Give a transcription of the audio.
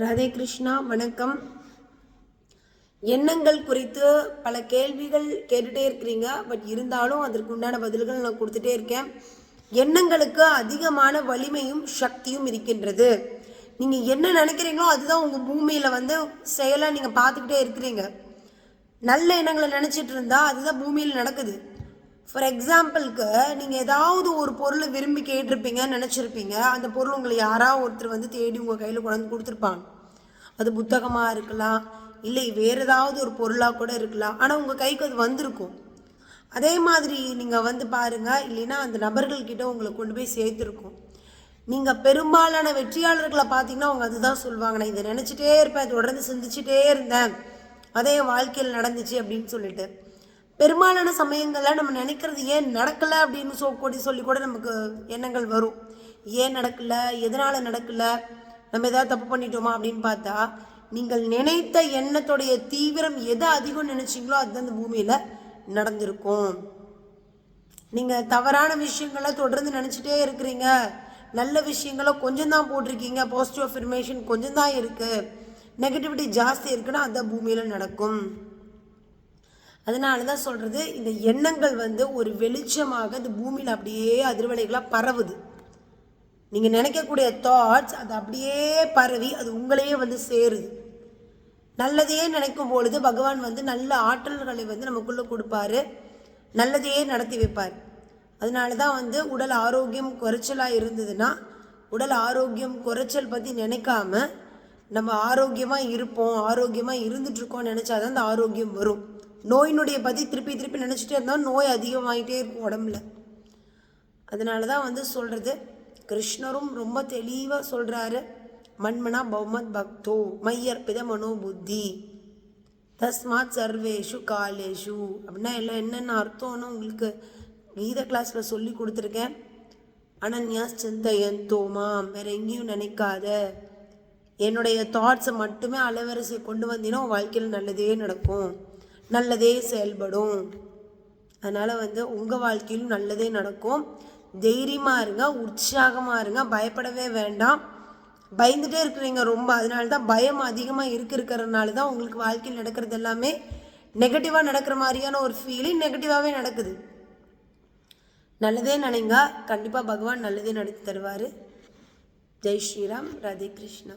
ராதே கிருஷ்ணா வணக்கம். எண்ணங்கள் குறித்து பல கேள்விகள் கேட்டுட்டே இருக்கிறீங்க. பட் இருந்தாலும் அதற்கு உண்டான பதில்கள் நான் கொடுத்துட்டே இருக்கேன். எண்ணங்களுக்கு அதிகமான வலிமையும் சக்தியும் இருக்கின்றது. நீங்கள் என்ன நினைக்கிறீங்களோ அதுதான் உங்கள் பூமியில் வந்து செயலாக நீங்கள் பார்த்துக்கிட்டே இருக்கிறீங்க. நல்ல எண்ணங்களை நினச்சிட்டு இருந்தால் அதுதான் பூமியில் நடக்குது. ஃபார் எக்ஸாம்பிளுக்கு நீங்கள் ஏதாவது ஒரு பொருளை விரும்பி கேட்டிருப்பீங்க நினச்சிருப்பீங்க. அந்த பொருள் உங்களை யாராவது ஒருத்தர் வந்து தேடி உங்கள் கையில் கொண்டாந்து கொடுத்துருப்பாங்க. அது புத்தகமாக இருக்கலாம் இல்லை வேறு ஏதாவது ஒரு பொருளாக கூட இருக்கலாம். ஆனால் உங்கள் கைக்கு அது வந்திருக்கும். அதே மாதிரி நீங்கள் வந்து பாருங்கள் இல்லைன்னா அந்த நபர்கள்கிட்ட உங்களை கொண்டு போய் சேர்த்துருக்கும். நீங்கள் பெரும்பாலான வெற்றியாளர்களை பார்த்தீங்கன்னா அவங்க அதுதான் சொல்லுவாங்க. நான் இதை நினச்சிட்டே இருப்பேன் தொடர்ந்து சிந்திச்சிட்டே இருந்தேன். அதே வாழ்க்கையில் நடந்துச்சு அப்படின்னு சொல்லிட்டு. பெரும்பாலான சமயங்களில் நம்ம நினைக்கிறது ஏன் நடக்கலை அப்படின்னு சொ கூட சொல்லி கூட நமக்கு எண்ணங்கள் வரும். ஏன் நடக்கலை? எதனால் நடக்கலை? நம்ம எதாவது தப்பு பண்ணிட்டோமா அப்படின்னு பார்த்தா நீங்கள் நினைத்த எண்ணத்துடைய தீவிரம் எதை அதிகம் நினைச்சிங்களோ அதுதான் இந்த பூமியில் நடந்திருக்கும். நீங்கள் தவறான விஷயங்களை தொடர்ந்து நினச்சிட்டே இருக்கிறீங்க. நல்ல விஷயங்களை கொஞ்சம் தான் போட்டிருக்கீங்க. பாசிட்டிவ் அஃபர்மேஷன் கொஞ்சம் தான் இருக்குது நெகட்டிவிட்டி ஜாஸ்தி இருக்குன்னா அதுதான் பூமியில் நடக்கும். அதனால தான் சொல்கிறது இந்த எண்ணங்கள் வந்து ஒரு வெளிச்சமாக இந்த பூமியில் அப்படியே அதிர்வலைகளாக பரவுது. நீங்கள் நினைக்கக்கூடிய தாட்ஸ் அது அப்படியே பரவி அது உங்களையே வந்து சேருது. நல்லதையே நினைக்கும் பொழுது பகவான் வந்து நல்ல ஆற்றல்களை வந்து நமக்குள்ளே கொடுப்பாரு. நல்லதையே நடத்தி வைப்பார். அதனால தான் வந்து உடல் ஆரோக்கியம் குறைச்சலாக இருந்ததுன்னா உடல் ஆரோக்கியம் குறைச்சல் பற்றி நினைக்காம நம்ம ஆரோக்கியமாக இருப்போம் ஆரோக்கியமாக இருந்துட்டுருக்கோம் நினச்சாதான் அந்த ஆரோக்கியம் வரும். நோயினுடைய பற்றி திருப்பி திருப்பி நினச்சிட்டே இருந்தால் நோய் அதிகமாகிட்டே இருக்கும் உடம்புல. அதனால தான் வந்து சொல்கிறது கிருஷ்ணரும் ரொம்ப தெளிவாக சொல்கிறாரு மண்மனா பௌமத் பக்தோ மையர்பித மனோ புத்தி தஸ்மாத் சர்வேஷு காலேஷு. அப்படின்னா எல்லாம் என்னென்ன அர்த்தம்னு உங்களுக்கு கீத கிளாஸில் சொல்லி கொடுத்துருக்கேன். அனன்யாஸ் சிந்தையன் தோமாம் வேற எங்கேயும் நினைக்காத. என்னுடைய தாட்ஸை மட்டுமே அலவரிசை கொண்டு வந்தீங்கன்னா வாழ்க்கையில் நல்லதே நடக்கும். நல்லதே செயல்படும். அதனால் வந்து உங்கள் வாழ்க்கையிலும் நல்லதே நடக்கும். தைரியமாக இருங்க உற்சாகமாக இருங்க பயப்படவே வேண்டாம். பயந்துட்டே இருக்கிறீங்க ரொம்ப அதனால தான் பயம் அதிகமாக இருக்க இருக்கிறதுனால தான் உங்களுக்கு வாழ்க்கையில் நடக்கிறது எல்லாமே நெகட்டிவாக நடக்கிற மாதிரியான ஒரு ஃபீலிங் நெகட்டிவாகவே நடக்குது. நல்லதே நினைங்க. கண்டிப்பாக பகவான் நல்லதே நடத்தி தருவார். ஜெய் ஸ்ரீராம். ராதே கிருஷ்ணா.